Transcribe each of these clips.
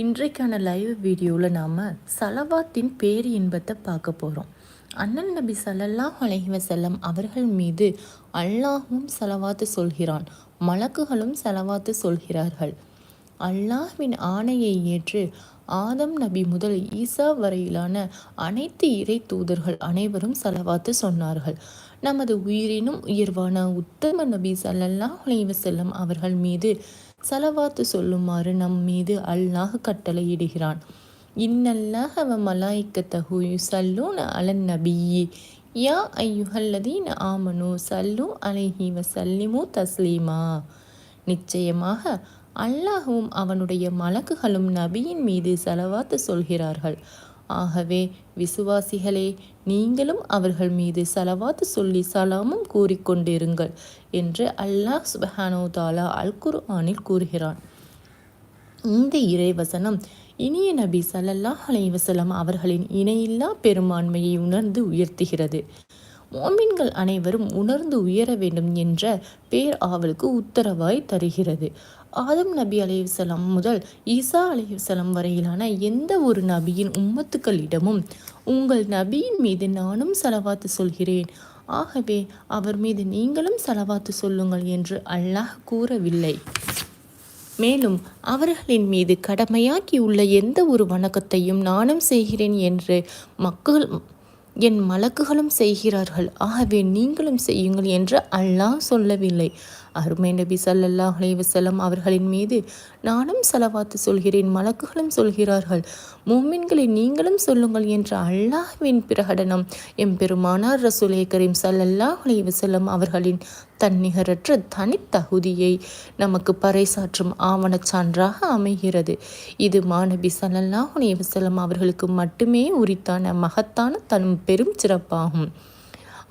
இன்றைக்கான லைவ் வீடியோவில் நாம் சலவாத்தின் பேர் இன்பத்தை பார்க்க போகிறோம் அண்ணன் நபி சல்லல்லாஹ் அலைஹி அவர்கள் மீது அல்லாஹும் செலவாத்து சொல்கிறான். மலக்குகளும் செலவாத்து சொல்கிறார்கள். அல்லாஹ்வின் ஆணையை ஏற்று ஆதம் நபி முதல் ஈசா வரையிலான அனைத்து இறை தூதர்கள் அனைவரும் செலவாத்து சொன்னார்கள். நமது உயிரினும் உயர்வான உத்தம நபி சல்லல்லாஹ் அலைவசல்லம் அவர்கள் மீது சலவாத்து சொல்லுமாறு நம் மீது அல்லாஹ் கட்டளையிடுகிறான். இன்னல்லாக அவ மலாய்க்க தகு சல்லூன் அலன் நபியி. யா ஐயுஹல்லதீன் ஆமனு சல்லு அலைஹி வசல்லிமு தஸ்லீமா. நிச்சயமாக அல்லாஹும் அவனுடைய மலக்குகளும் நபியின் மீது செலவாத்து சொல்கிறார்கள். ஆகவே விசுவாசிகளே நீங்களும் அவர்கள் மீது சலவாத்து சொல்லி சலாமும் கூறிக்கொண்டிருங்கள் என்று அல்லாஹ் சுபஹானோ தாலா அல் குர்ஆனில் கூறுகிறான். இந்த இறைவசனம் இனிய நபி சல்லல்லாஹ் அலைவசலம் அவர்களின் இணையில்லா பெரும்பான்மையை உணர்ந்து உயர்த்துகிறது. மோமின்கள் அனைவரும் உணர்ந்து உயர வேண்டும் என்ற பேர் ஆவலுக்கு உத்தரவாய் தருகிறது. ஆதம் நபி அலையுசலம் முதல் ஈசா அலையுசலம் வரையிலான எந்த ஒரு நபியின் உம்மத்துக்களிடமும் உங்கள் நபியின் மீது நானும் செலவாத்து சொல்கிறேன். ஆகவே அவர் மீது நீங்களும் செலவாத்து சொல்லுங்கள் என்று அல்லாஹ் கூறவில்லை. மேலும் அவர்களின் மீது கடமையாக்கியுள்ள எந்த ஒரு வணக்கத்தையும் நானும் செய்கிறேன் என்று மக்கள் என் மலக்குகளும் செய்கிறார்கள். ஆகவே நீங்களும் செய்யுங்கள் என்று அல்லாஹ் சொல்லவில்லை. அருமை நபி ஸல்லல்லாஹு அலைஹி அவர்களின் மீது நானும் செலவாத்து சொல்கிறேன் மலக்குகளும் சொல்கிறார்கள். மூமின்களை நீங்களும் சொல்லுங்கள் என்ற அல்லாஹ்வின் பிரகடனம். எம்பெருமானார் ரசூலே கரீம் ஸல்லல்லாஹு அலைஹி அவர்களின் தன்னிகரற்ற தனித்தகுதியை நமக்கு பறைசாற்றும் ஆவணச் சான்றாக அமைகிறது. இது மாநபி ஸல்லல்லாஹு அலைஹி அவர்களுக்கு மட்டுமே உரித்தான மகத்தான தன் பெரும் சிறப்பாகும்.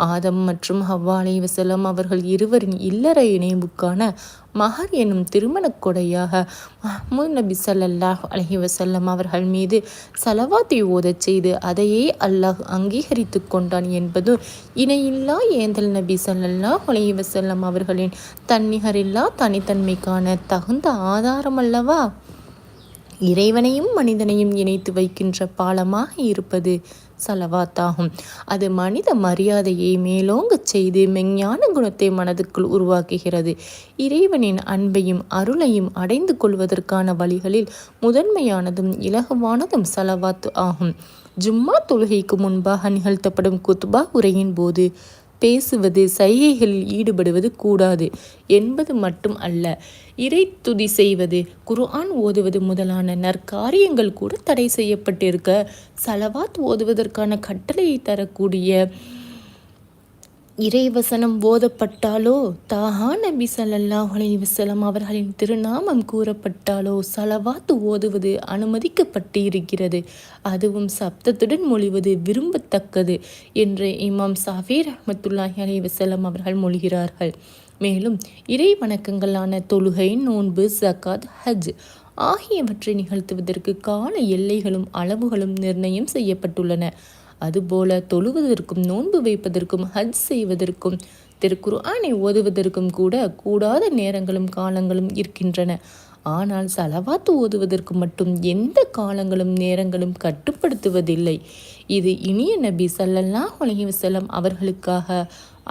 ஆதம் மற்றும் ஹவ்வா அலை வசலம் அவர்கள் இருவரின் இல்லற இணைவுக்கான மகர் எனும் திருமணக் கொடையாக மஹ்மூத் நபி சல்லாஹ் அலஹி வசல்லம் அவர்கள் மீது சலவாத்தை ஓதச் செய்து அதையே அல்லாஹ் அங்கீகரித்து கொண்டான் என்பது இணையில்லா ஏந்தல் நபி சல்லாஹ் அலஹி வசல்லம் அவர்களின் தன்னிகரில்லா தனித்தன்மைக்கான தகுந்த ஆதாரம் அல்லவா? இறைவனையும் மனிதனையும் இணைத்து வைக்கின்ற பாலமாக இருப்பது சலவாத்தாகும். அது மனித மரியாதையை மேலோங்கச் செய்து மெஞ்ஞான குணத்தை மனதுக்குள் உருவாக்குகிறது. இறைவனின் அன்பையும் அருளையும் அடைந்து கொள்வதற்கான வழிகளில் முதன்மையானதும் இலகுவானதும் சலவாத்து ஆகும். ஜும்மா தொழுகைக்கு முன்பாக நிகழ்த்தப்படும் குத்பா உரையின் போது பேசுவது சைகைகளில் ஈடுபடுவது கூடாது என்பது மட்டும் அல்ல. இறை துதி செய்வது குர்ஆன் ஓதுவது முதலான நற்காரியங்கள் கூட தடை செய்யப்பட்டிருக்க. சலவாத் ஓதுவதற்கான கட்டளையை தரக்கூடிய இறைவசனம் ஓதப்பட்டாலோ? தாஹா நபி ஸல்லல்லாஹு அலைஹி அவர்களின் திருநாமம் கூறப்பட்டாலோ? சலவாத்து ஓதுவது அனுமதிக்கப்பட்டு இருக்கிறது அதுவும் சப்தத்துடன் மொழிவது விரும்பத்தக்கது என்று இமாம் சாஃபீர் அஹமத்துல்லாஹி அலைஹி அவர்கள் மொழிகிறார்கள். மேலும் இறை வணக்கங்களான தொழுகை நோன்பு ஜக்காத் ஹஜ் ஆகியவற்றை நிகழ்த்துவதற்கு கால எல்லைகளும் அளவுகளும் நிர்ணயம் செய்யப்பட்டுள்ளன. அதுபோல தொழுவதற்கும் நோன்பு வைப்பதற்கும் ஹஜ் செய்வதற்கும் திருக்குர்ஆனை ஓதுவதற்கும் கூட கூடாத நேரங்களும் காலங்களும் இருக்கின்றன. ஆனால் சலவாத்து ஓதுவதற்கு மட்டும் எந்த காலங்களும் நேரங்களும் கட்டுப்படுத்துவதில்லை. இது இனிய நபி சல்லல்லாஹ் அலைஹி வஸல்லம் அவர்களுக்காக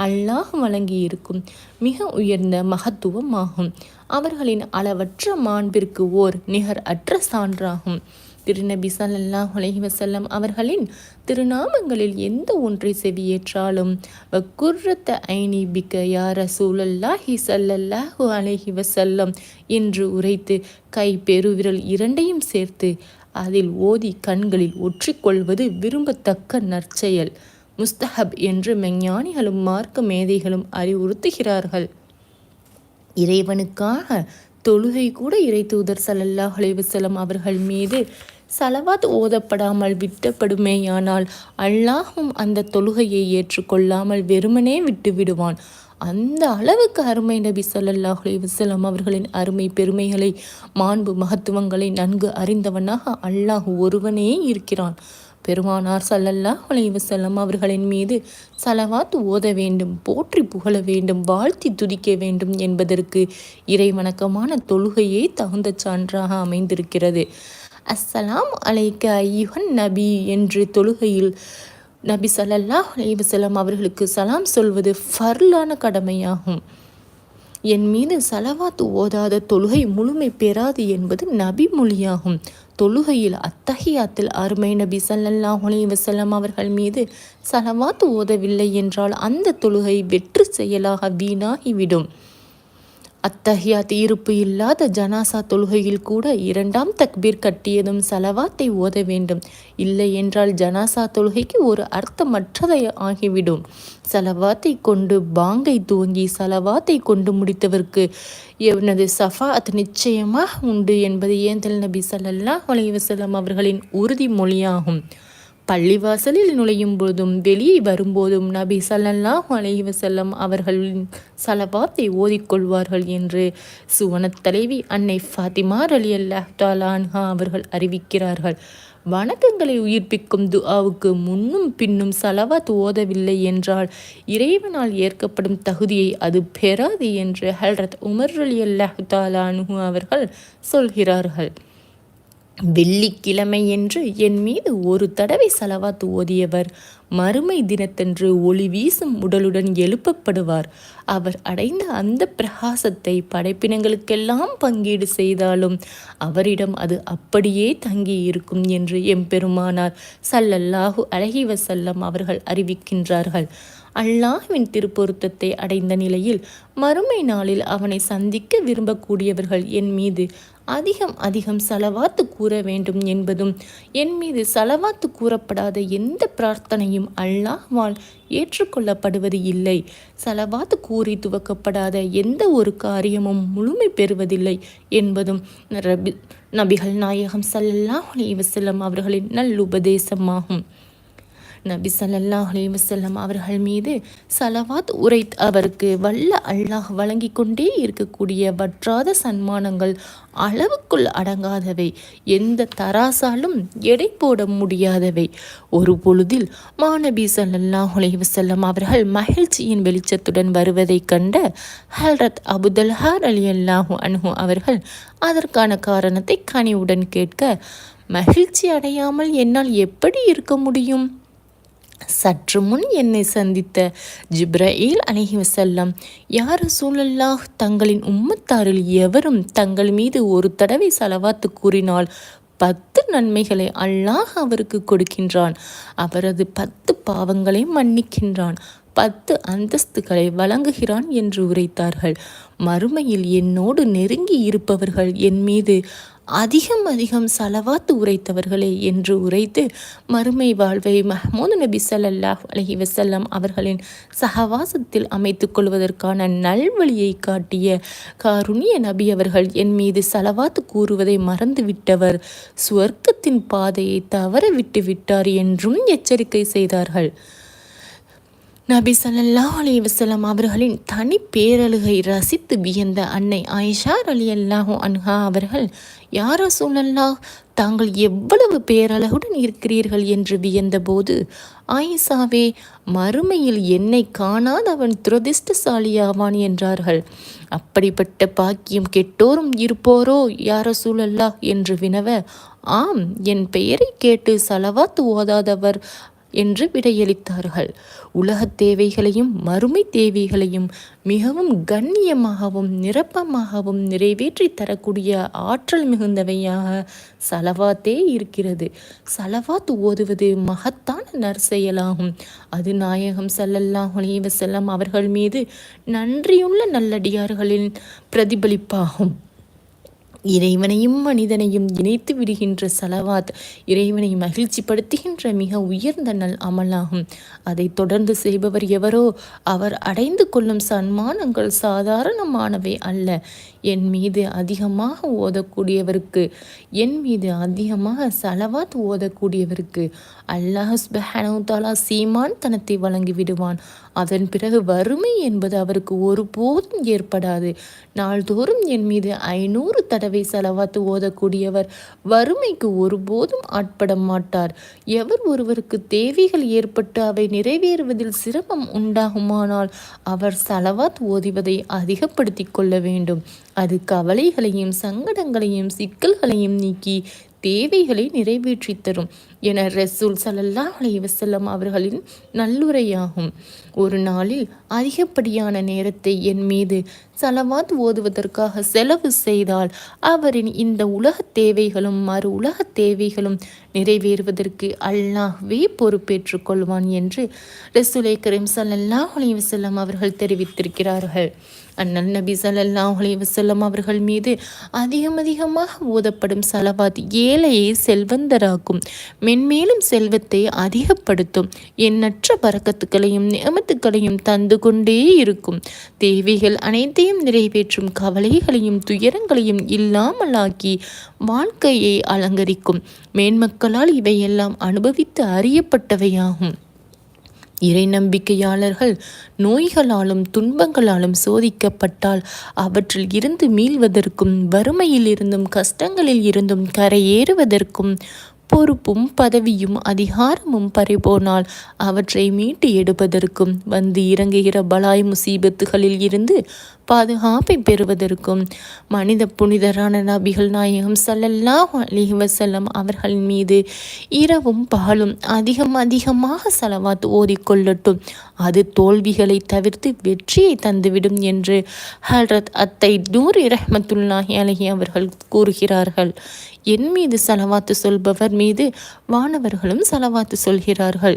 அல்லாஹ் வழங்கியிருக்கும் மிக உயர்ந்த மகத்துவம் ஆகும் அவர்களின் அளவற்ற மாண்பிற்கு ஓர் நிகர் அற்ற சான்றாகும். திருநபி ஸல்லல்லாஹு அலைஹி அவர்களின் திருநாமங்களில் எந்த ஒன்றை செவியேற்றாலும் வக்குர்ரத்த ஐனி பிக்க யார சூழல்லாஹி சல்லல்லாஹு அலஹி வசல்லம் என்று உரைத்து கை பெருவிரல் இரண்டையும் சேர்த்து அதில் ஓதி கண்களில் ஒற்றிக்கொள்வது விரும்பத்தக்க நற்செயல். முஸ்தஹப் என்று மெஞ்ஞானிகளும் மார்க்க மேதைகளும் அறிவுறுத்துகிறார்கள். இறைவனுக்காக தொழுகை கூட இறை தூதர் சல்லல்லாஹ் அலைவசலம் அவர்கள் மீது சலவாத் ஓதப்படாமல் விட்டப்படுமேயானால் அல்லாஹும் அந்த தொழுகையை ஏற்றுக்கொள்ளாமல் வெறுமனே விட்டு விடுவான் அந்த அளவுக்கு அருமை நபி ஸல்லல்லாஹு அலைஹி அவர்களின் அருமை பெருமைகளை மாண்பு மகத்துவங்களை நன்கு அறிந்தவனாக அல்லாஹ் ஒருவனே இருக்கிறான். பெருமானார் சல்லல்லாஹ் அலைஹி அவர்களின் மீது சலவாத் ஓத வேண்டும் போற்றி புகழ வேண்டும் வாழ்த்தி துதிக்க வேண்டும் என்பதற்கு இறைவணக்கமான தொழுகையே தகுந்த சான்றாக அமைந்திருக்கிறது. அஸ்ஸலாம் அலைக்க ஐயுகன் நபி என்று தொழுகையில் நபி சல்லல்லாஹ் அலைஹி அவர்களுக்கு சலாம் சொல்வது ஃபர்லான கடமையாகும். என் மீது சலவாத்து ஓதாத தொழுகை முழுமை பெறாது என்பது நபி மொழியாகும். தொழுகையில் அத்தகையாத்தில் அருமை நபி சல்லல்லாஹ் அலைஹி அவர்கள் மீது சலவாத்து ஓதவில்லை என்றால் அந்த தொழுகை வெற்று செயலாக வீணாகிவிடும். அத்தஹியாத் இருப்பு இல்லாத ஜனாசா தொழுகையில் கூட இரண்டாம் தக்பீர் கட்டியதும் சலவாத்தை ஓத வேண்டும். இல்லை என்றால் ஜனாசா தொழுகைக்கு ஒரு அர்த்தமற்றதை ஆகிவிடும். சலவாத்தை கொண்டு பாங்கை துவங்கி சலவாத்தை கொண்டு முடித்தவர்க்கு எனது சஃபாத் நிச்சயமாக உண்டு என்பது ஏந்தல் நபி சல்லல்லா அலைஹி அவர்களின் உறுதிமொழியாகும். பள்ளிவாசலில் நுழையும் போதும் வெளியே வரும்போதும் நபி சல்லல்லாஹ் அலைவசல்லம் அவர்களின் சலவாத்தை ஓதிக்கொள்வார்கள் என்று சுவனத் தலைவி அன்னை ஃபாத்திமா அலி அல்லாஹ் தாலான்ஹா அவர்கள் அறிவிக்கிறார்கள். வணக்கங்களை உயிர்ப்பிக்கும் துஆவுக்கு முன்னும் பின்னும் சலவாத் ஓதவில்லை என்றால் இறைவனால் ஏற்கப்படும் தகுதியை அது பெறாது என்று ஹல்ரத் உமர் அலி அல்லாஹ் தாலான்ஹு அவர்கள் சொல்கிறார்கள். வெள்ளிக்கிழமையன்று என் மீது ஒரு தடவை செலவாத்து ஓதியவர். மறுமை தினத்தன்று ஒளி வீசும் உடலுடன் எழுப்பப்படுவார். அவர் அடைந்த அந்த பிரகாசத்தை படைப்பினங்களுக்கெல்லாம் பங்கீடு செய்தாலும் அவரிடம் அது அப்படியே தங்கி இருக்கும் என்று எம்பெருமானார் சல்லல்லாஹு அழகி வசல்லம் அவர்கள் அறிவிக்கின்றார்கள். அல்லாஹ்வின் திருப்பொருத்தத்தை அடைந்த நிலையில் மறுமை நாளில் அவனை சந்திக்க விரும்பக்கூடியவர்கள் என் மீது அதிகம் அதிகம் செலவாத்து கூற வேண்டும் என்பதும் என் மீது செலவாத்து கூறப்படாத எந்த பிரார்த்தனையும் அல்லாஹ்வால் ஏற்றுக்கொள்ளப்படுவது இல்லை. செலவாத்து கூறி துவக்கப்படாத எந்த ஒரு காரியமும் முழுமை பெறுவதில்லை என்பதும் ரபி நபிகள் நாயகம் சல்லல்லாஹ் அலைஹி வஸல்லம் அவர்களின் நல்லுபதேசமாகும் நபி ஸல்லல்லாஹு அலைஹி அவர்கள் மீது சலவாத் உரை அவருக்கு வல்ல அல்லாஹ் வழங்கி கொண்டே இருக்கக்கூடிய வற்றாத சன்மானங்கள் அளவுக்குள் அடங்காதவை. எந்த தராசாலும் எடை போட முடியாதவை. ஒரு பொழுதில் மாநபி சல்லாஹ் அலைஹி அவர்கள் மகிழ்ச்சியின் வெளிச்சத்துடன் வருவதைக் கண்ட ஹல்ரத் அபுதல்ஹார் அலி அல்லாஹு அனுஹு அவர்கள் அதற்கான காரணத்தை கனிவுடன் கேட்க மகிழ்ச்சி அடையாமல் என்னால் எப்படி இருக்க முடியும்? சற்று முன் என்னை சந்தித்த ஜிப்ரயில் அலஹி வசல்லம் யார் சூழல்லாஹ் தங்களின் உம்மத்தாரில் எவரும் தங்கள் மீது ஒரு தடவை செலவாத்து கூறினால் பத்து நன்மைகளை அல்லாஹ் அவருக்கு கொடுக்கின்றான். அவரது பத்து பாவங்களை மன்னிக்கின்றான். பத்து அந்தஸ்துகளை வழங்குகிறான் என்று உரைத்தார்கள். மறுமையில் என்னோடு நெருங்கி இருப்பவர்கள் என் மீது அதிகம் அதிகம் செலவாத்து உரைத்தவர்களே என்று உரைத்து மறுமை வாழ்வை மஹமூது நபி சல்லாஹ் அலஹி வஸல்லம் அவர்களின் சகவாசத்தில் அமைத்துக் கொள்வதற்கான நல்வழியை காட்டிய காருணிய நபி அவர்கள் என் மீது செலவாத்து கூறுவதை மறந்துவிட்டவர். சுவர்க்கத்தின் பாதையை தவற விட்டு விட்டார் என்றும் எச்சரிக்கை செய்தார்கள். நபி ஸல்லல்லாஹு அலி வசலம் அவர்களின் தனி பேரழுகை ரசித்து வியந்த அன்னை ஆயிஷா ரலியல்லாஹு அன்ஹா அவர்கள் யாரோ சூழல்லா தாங்கள் எவ்வளவு பேரழகுடன் இருக்கிறீர்கள்? என்று வியந்தபோது ஆயிஷாவே மறுமையில் என்னை காணாத அவன் துரதிர்ஷ்டசாலியாவான் என்றார்கள். அப்படிப்பட்ட பாக்கியம் கெட்டோரும் இருப்போரோ யாரோ சூழல்லா என்று வினவ ஆம் என் பெயரை கேட்டு சலவாத்து ஓதாதவர் என்று விடையளித்தார்கள். உலகத் தேவைகளையும் மறுமை தேவைகளையும் மிகவும் கண்ணியமாகவும் நிரப்பமாகவும் நிறைவேற்றி தரக்கூடிய ஆற்றல் மிகுந்தவையாக சலவாத்தே இருக்கிறது. சலவாத் ஓதுவது மகத்தான நற்செயலாகும். அது நாயகம் ஸல்லல்லாஹு அலைஹி அவர்கள் மீது நன்றியுள்ள நல்லடியார்களின் பிரதிபலிப்பாகும். இறைவனையும் மனிதனையும் இணைத்து விடுகின்ற சலவாத் இறைவனை மகிழ்ச்சிப்படுத்துகின்ற மிக உயர்ந்த நல் அமலாகும். அதை தொடர்ந்து செய்பவர் எவரோ அவர் அடைந்து கொள்ளும் சன்மானங்கள் சாதாரணமானவை அல்ல. என் மீது அதிகமாக ஓதக்கூடியவருக்கு என் மீது அதிகமாக சலவாத் ஓதக்கூடியவருக்கு அல்லாஹ் சுபஹானஹு சீமான் தனத்தை வழங்கி விடுவான் அதன் பிறகு வறுமை என்பது அவருக்கு ஒருபோதும் ஏற்படாது. நாள்தோறும் என் மீது ஐநூறு தடவை செலவாத்து ஓதக்கூடியவர் வறுமைக்கு ஒருபோதும் ஆட்பட மாட்டார். எவர் ஒருவருக்கு தேவைகள் ஏற்பட்டு அவை நிறைவேறுவதில் சிரமம் உண்டாகுமானால் அவர் செலவாத் ஓதுவதை அதிகப்படுத்தி கொள்ள வேண்டும். அது கவலைகளையும் சங்கடங்களையும் சிக்கல்களையும் நீக்கி தேவைகளை நிறைவேற்றி தரும். என ரசூல் சல்லல்லா அலைவசல்லம் அவர்களின் நல்லுரையாகும். ஒரு நாளில் அதிகப்படியான நேரத்தை என் மீது சலவாத் ஓதுவதற்காக செலவு செய்தால் அவரின் இந்த உலக தேவைகளும் மறு உலக தேவைகளும் நிறைவேறுவதற்கு அல்லாஹ்வே பொறுப்பேற்றுக் கொள்வான் என்று ரசூலை கரீம் சல்லல்லா அலைவசல்லம் அவர்கள் தெரிவித்திருக்கிறார்கள். அண்ணல் நபி சல்லல்லா அலைவசல்லம் அவர்கள் மீது அதிகம் அதிகமாக ஓதப்படும் சலவாத் ஏழையை செல்வந்தராக்கும் மென்மேலும் செல்வத்தை அதிகப்படுத்தும். எண்ணற்ற பறக்கத்துக்களையும் நியமத்துக்களையும் தந்து கொண்டே இருக்கும். தேவைகள் அனைத்தையும் நிறைவேற்றும் கவலைகளையும் துயரங்களையும் இல்லாமலாக்கி வாழ்க்கையை அலங்கரிக்கும். மேன்மக்களால் இவையெல்லாம் அனுபவித்து அறியப்பட்டவையாகும். இறை நம்பிக்கையாளர்கள் நோய்களாலும் துன்பங்களாலும் சோதிக்கப்பட்டால் அவற்றில் இருந்து மீள்வதற்கும் வறுமையில் இருந்தும் கஷ்டங்களில் இருந்தும் கரையேறுவதற்கும் பொறுப்பும் பதவியும் அதிகாரமும் பறிபோனால் அவற்றை மீட்டு எடுப்பதற்கும் வந்து இறங்குகிற பலாய் முசீபத்துகளில் இருந்து பாதுகாப்பை பெறுவதற்கும் மனித புனிதரான நபிகள் நாயகம் சல்லல்லாஹ் அலிஹி வசல்லம் அவர்களின் மீது இரவும் பகலும் அதிகம் அதிகமாக செலவாத்து ஓதிக்கொள்ளட்டும். அது தோல்விகளை தவிர்த்து வெற்றியை தந்துவிடும் என்று ஹல்ரத் அத்தை நூர் ரஹமத்துல்லாஹி அலஹி அவர்கள் கூறுகிறார்கள். என் மீது செலவாத்து சொல்பவர் மீது வானவர்களும் செலவாத்து சொல்கிறார்கள்.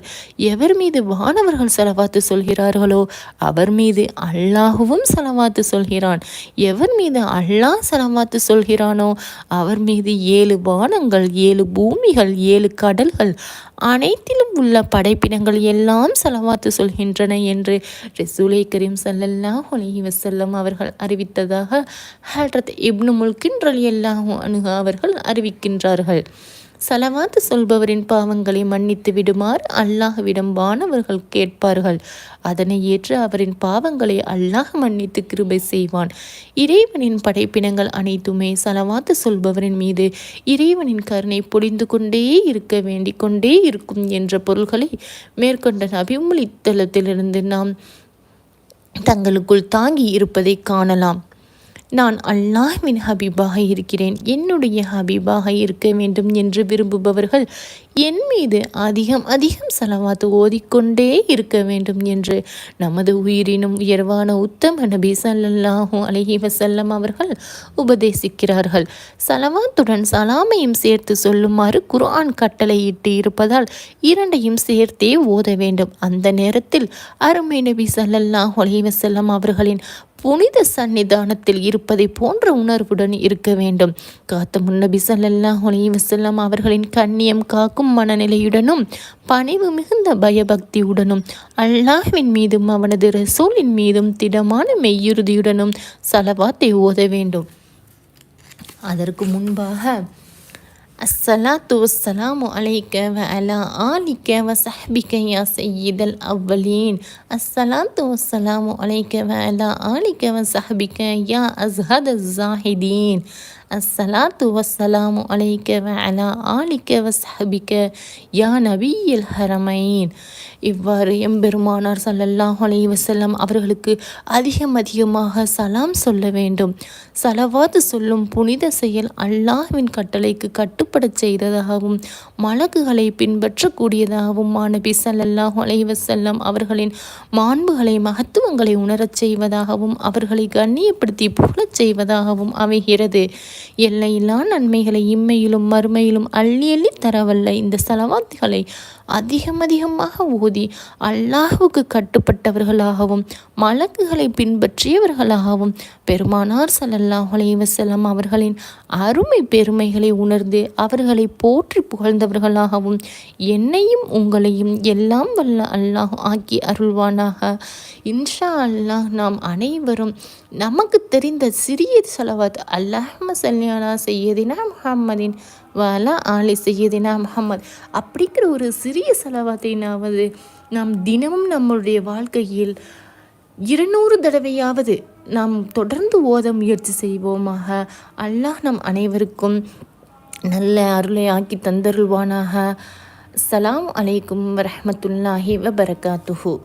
எவர் மீது வானவர்கள் செலவாத்து சொல்கிறார்களோ அவர் மீது அல்லாஹுவும் செலவாத்து சொல்கிறான். எவர் மீது அல்லாஹ் செலவாத்து சொல்கிறானோ அவர் மீது ஏழு வானங்கள் ஏழு பூமிகள் ஏழு கடல்கள் அனைத்திலும் உள்ள படைப்பினங்கள் எல்லாம் செலவாத்து சொல்கின்றன என்று ரெசூலை கரீம் சல்லல்லா ஒலி வசல்லம் அவர்கள் அறிவித்ததாக ஹல்ரத் இப்னு முல்கின்றல் எல்லாம் அணுக அவர்கள் அறிவிக்கின்றார்கள். சலவாத்து சொல்பவரின் பாவங்களை மன்னித்து விடுமாறு அல்லாஹ்விடம் வானவர்கள் கேட்பார்கள். அதனை ஏற்று அவரின் பாவங்களை அல்லாஹ் மன்னித்து கிருபை செய்வான். இறைவனின் படைப்பினங்கள் அனைத்துமே சலவாத்து சொல்பவரின் மீது இறைவனின் கருணை பொழிந்து கொண்டே இருக்க வேண்டிக் கொண்டே இருக்கும் என்ற பொருள்களை மேற்கொண்ட நபிமொழித்தலத்திலிருந்து நாம் தங்களுக்குள் தாங்கி இருப்பதை காணலாம். நான் அல்லாஹ்வின் ஹபீபாக இருக்கிறேன். என்னுடைய ஹபீபாக இருக்க வேண்டும் என்று விரும்புபவர்கள் என் மீது அதிகம் அதிகம் செலவாத்து ஓதிக்கொண்டே இருக்க வேண்டும் என்று நமது உயிரினும் உயர்வான உத்தம நபி சல்லாஹூ அலஹி வசல்லம் அவர்கள் உபதேசிக்கிறார்கள். சலவாத்துடன் சலாமையும் சேர்த்து சொல்லுமாறு குர்ஆன் கட்டளையிட்டு இருப்பதால் இரண்டையும் சேர்த்தே ஓத வேண்டும். அந்த நேரத்தில் அருமை நபி சல்லல்லாஹ் அலஹி வசல்லம் அவர்களின் புனித சன்னிதானத்தில் இருப்பதை போன்ற உணர்வுடன் இருக்க வேண்டும். காத்த முன்னபி சல்லல்லா அலி வசல்லாம் அவர்களின் கண்ணியம் காக்கும் மனநிலையுடனும் பணிவு மிகுந்த பயபக்தியுடனும் அல்லாஹ்வின் மீதும் அவனது ரசூலின் மீதும் திடமான மெய்யுறுதியுடனும் சலவாத்தை ஓத வேண்டும். அதற்கு முன்பாக அஸ்ஸலாத்து வஸ்ஸலாமு அலைக்க வ அலா ஆலிக்க வ சஹ்பிக்க யா சையீதல் அவ்வலீன். அஸ்ஸலாத்து வஸ்ஸலாமு அலைக்க வ அலா ஆலிக்க வ சஹ்பிக்க யா அஸ்ஹத ஜாஹிதீன் அஸ்ஸலாத்து வஸ்ஸலாமு அலைக்க வ அலா ஆலிக்க வ சஹ்பிக்க யா நபியல் ஹரமைன். இவ்வாறு எம்பெருமானார் சல்லல்லாஹ் அலை வசல்லம் அவர்களுக்கு அதிகம் அதிகமாக சலாம் சொல்ல வேண்டும். சலவாது சொல்லும் புனித செயல் அல்லாஹ்வின் கட்டளைக்கு கட்டுப்படச் செய்ததாகவும் மலக்குகளை பின்பற்றக்கூடியதாகவும் மாணபி சல்லல்லாஹ் அலைவசல்லம் அவர்களின் மாண்புகளை மகத்துவங்களை உணரச் செய்வதாகவும் அவர்களை கண்ணியப்படுத்தி புகழச் செய்வதாகவும் அமைகிறது. எல்லையில்லா நன்மைகளை இம்மையிலும் மறுமையிலும் அள்ளி அள்ளி தரவல்ல இந்த சலவாத்துகளை அதிகம் அதிகமாக ஊதி அல்லாஹுக்கு கட்டுப்பட்டவர்களாகவும் மலக்குகளை பின்பற்றியவர்களாகவும் பெருமானார் சல்லல்லாஹ் அலைவசல்லம் அவர்களின் அருமை பெருமைகளை உணர்ந்து அவர்களை போற்றி புகழ்ந்தவர்களாகவும் என்னையும் உங்களையும் எல்லாம் வல்ல அல்லாஹ் ஆக்கி அருள்வானாக. இன்ஷா அல்லாஹ் நாம் அனைவரும் நமக்கு தெரிந்த சிறிய செலவாத் அல்லாஹ் சல்யானா செய்யதினா முஹம்மதின் வாலா ஆலி செய்யதினா முகமது அப்படிங்கிற ஒரு சிறிய செலவாத்தைனாவது நாம் தினமும் நம்மளுடைய வாழ்க்கையில் இருநூறு தடவையாவது நாம் தொடர்ந்து ஓத முயற்சி செய்வோமாக. அல்லாஹ் நம் அனைவருக்கும் நல்ல அருளை ஆக்கி தந்தருள்வானாக. சலாம் அலைக்கும் வரமத்துல்லாஹி வபரகாத்துஹூ.